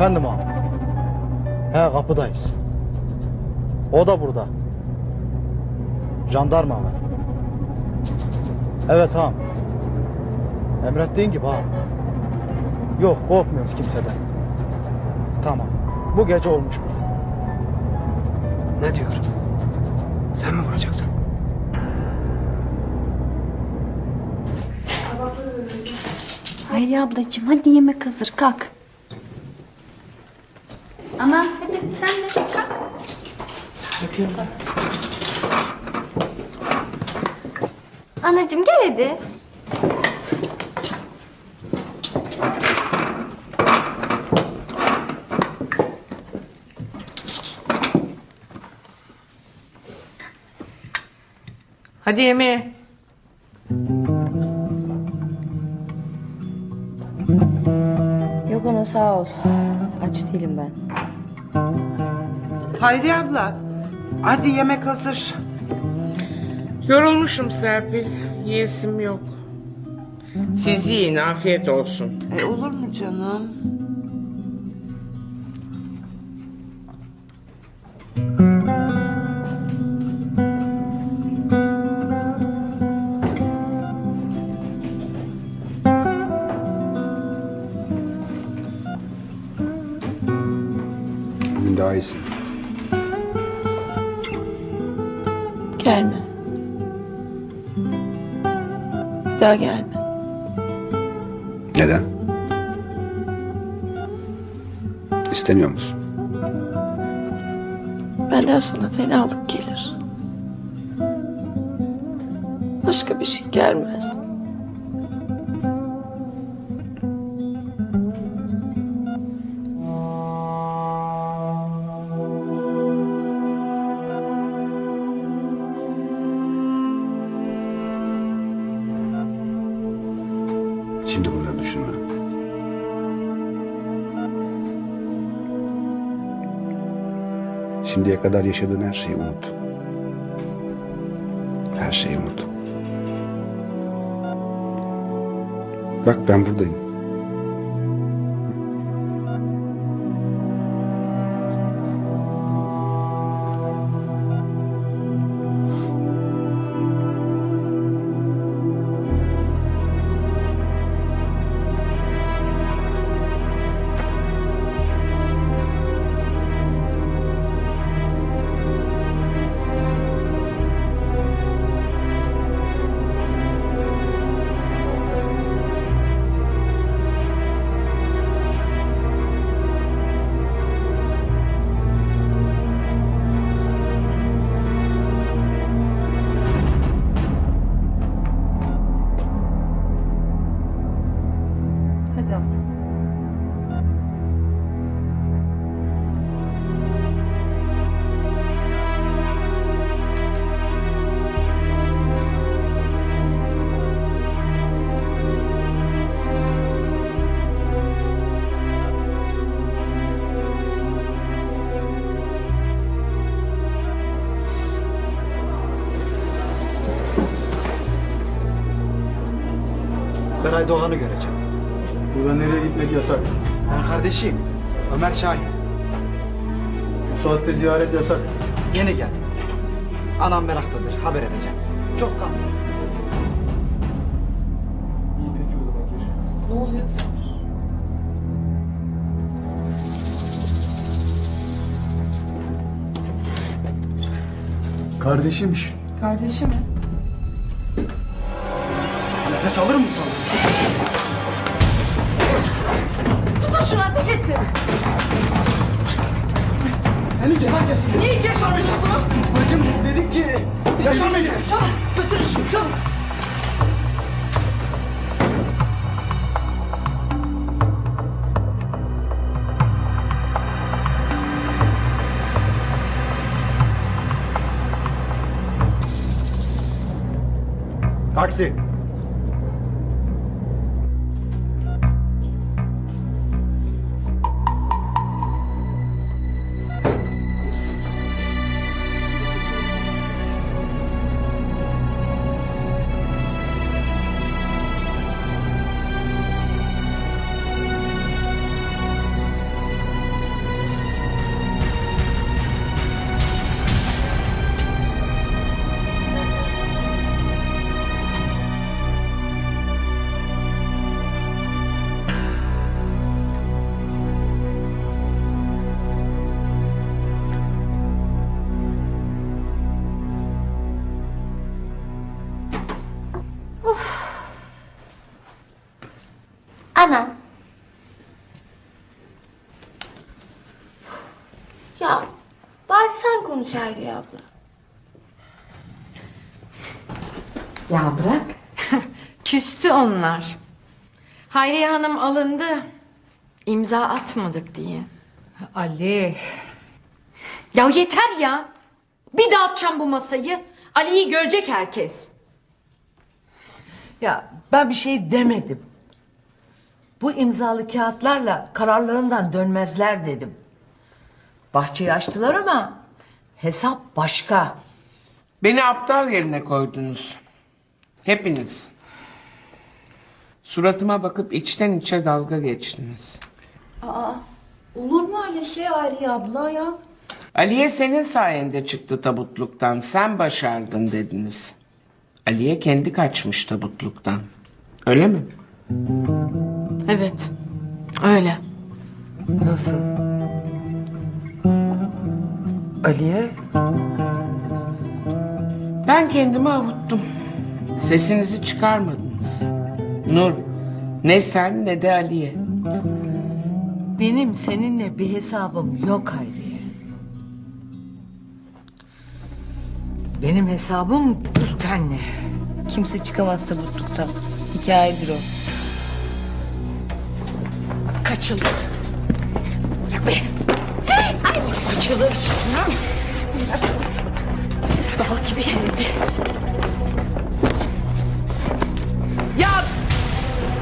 Efendim ağam. He kapıdayız. O da burada. Jandarma var. Evet ağam. Emrettiğin gibi ağam. Yok korkmuyoruz kimseden. Tamam. Bu gece olmuş bu. Ne diyor? Sen mi vuracaksın? Hayriye ablacığım hadi yemek hazır kalk. Ana hadi sen de kalk. Anacığım gel hadi. Hadi yemeğe. Yok ana sağ ol. Aç değilim ben. Hayri abla, hadi yemek hazır. Yorulmuşum Serpil. Yiyesim yok. Siz yiyin afiyet olsun. E, olur mu canım? Gelme. Bir daha gelme. Neden? İstemiyor musun? Benden sana fenalık gelir. Başka bir şey gelmez. Şimdi bunları düşünme. Şimdiye kadar yaşadığın her şeyi unut. Her şeyi unut. Bak ben buradayım. Beray Doğan'ı göreceğim. Buradan nereye gitmek yasak. Ben kardeşiyim. Ömer Şahin. Bu saatte ziyaret yasak. Yeni geldim. Anam meraktadır. Haber edeceğim. Çok kalmadı. İyi peki o zaman gir. Ne oluyor? Kardeşimmiş. Kardeşim mi? Nefes alır mı sana? Tutun şunu ateş etti. Senin cezan kesin. Ne için bunu? Bacım dedik ki yaşamayacağız. Çabuk götürün şunu çabuk. Taksi. Ana. Ya bari sen konuş Hayriye abla. Ya bırak. Küstü onlar. Hayriye Hanım alındı. İmza atmadık diye. Ali. Ya yeter ya. Bir dağıtacağım bu masayı. Ali'yi görecek herkes. Ya ben bir şey demedim. Bu imzalı kağıtlarla kararlarından dönmezler dedim. Bahçeyi açtılar ama hesap başka. Beni aptal yerine koydunuz. Hepiniz. Suratıma bakıp içten içe dalga geçtiniz. Olur mu öyle şey Hayriye abla ya? Aliye senin sayende çıktı tabutluktan. Sen başardın dediniz. Aliye kendi kaçmış tabutluktan. Öyle mi? Evet. Öyle. Nasıl? Aliye? Ben kendimi avuttum. Sesinizi çıkarmadınız. Nur, ne sen ne de Aliye. Benim seninle bir hesabım yok Hayriye. Benim hesabım Gülten'le. Kimse çıkamaz tabutluktan. Hikayedir o. Kaçılır. Bırak be. Ay, kaçılır. Dal gibi. Ya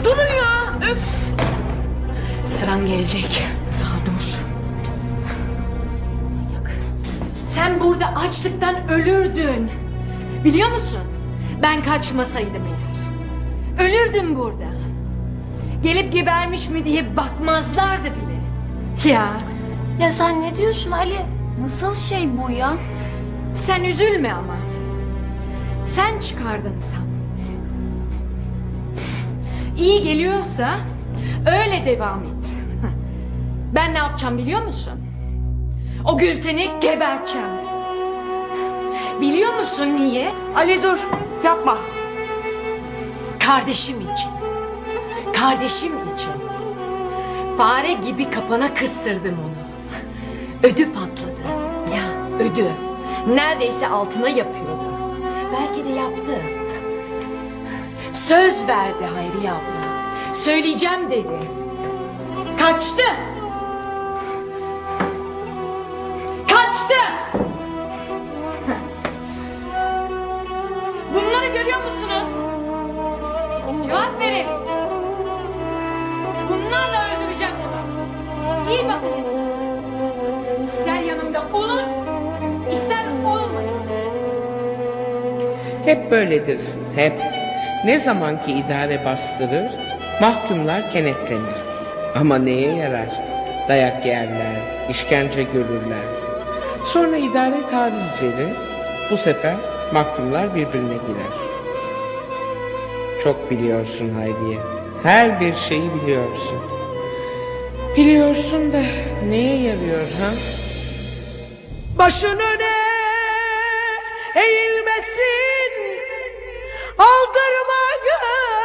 durun ya. Öf. Sıran gelecek. Ya dur. Sen burada açlıktan ölürdün. Biliyor musun? Ben kaçmasaydım eğer. Ölürdüm burada. Gelip gebermiş mi diye bakmazlardı bile. Ya Ya sen ne diyorsun Ali? Nasıl şey bu ya? sen üzülme ama. Sen çıkardın san. İyi geliyorsa öyle devam et. Ben ne yapacağım biliyor musun? O Gülten'i geberteceğim. Biliyor musun niye? Ali dur yapma. Kardeşim için. Kardeşim için. Fare gibi kapana kıstırdım onu. Ödü patladı. Ya ödü. Neredeyse altına yapıyordu. Belki de yaptı. Söz verdi Hayriye abla. Söyleyeceğim dedi. Kaçtı. Kaçtı. Bunları görüyor musunuz? Cevap verin. Yanımda olun, ister olmayın. Hep böyledir, hep. Ne zamanki idare bastırır, mahkumlar kenetlenir. Ama neye yarar? Dayak yerler, işkence görürler. Sonra idare taviz verir. Bu sefer mahkumlar birbirine girer. Çok biliyorsun Hayriye. Her bir şeyi biliyorsun. Biliyorsun da neye yarıyor ha? Başın öne eğilmesin. Aldırma göz